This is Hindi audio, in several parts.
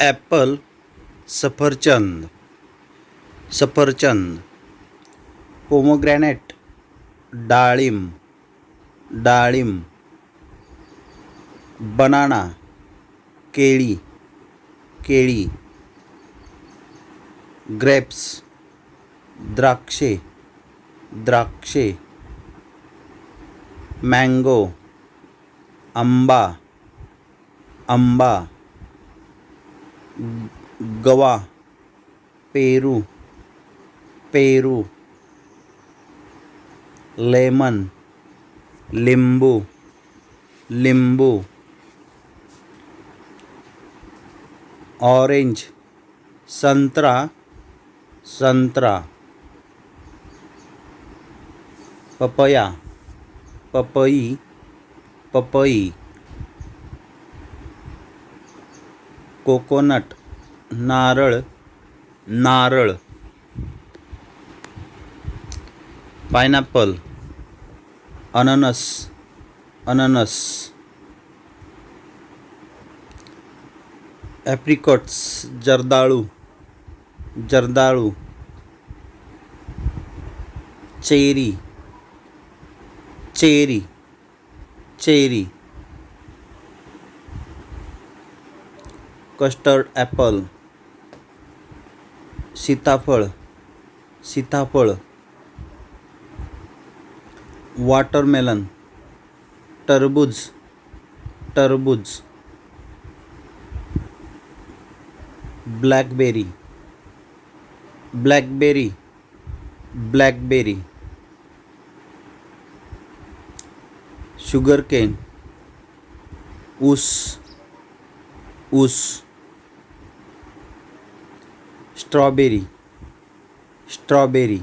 ॲपल सफरचंद सफरचंद पोमोग्रॅनेट डाळिंब डाळिंब बनाना केळी केळी ग्रेप्स द्राक्षे द्राक्षे मँगो आंबा आंबा गवा पेरू पेरू लेमन लिंबू लिंबू ऑरेंज संतरा संतरा पपया पपई पपई। कोकोनट नारळ नारळ पायनॅपल अननस अननस ॲप्रिकॉट्स जर्दाळू जर्दाळू cherry cherry cherry custard apple सीताफळ सीताफळ वॉटरमेलन टरबूज टरबूज blackberry blackberry blackberry sugar cane ऊस ऊस strawberry strawberry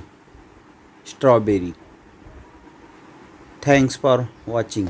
strawberry thanks for watching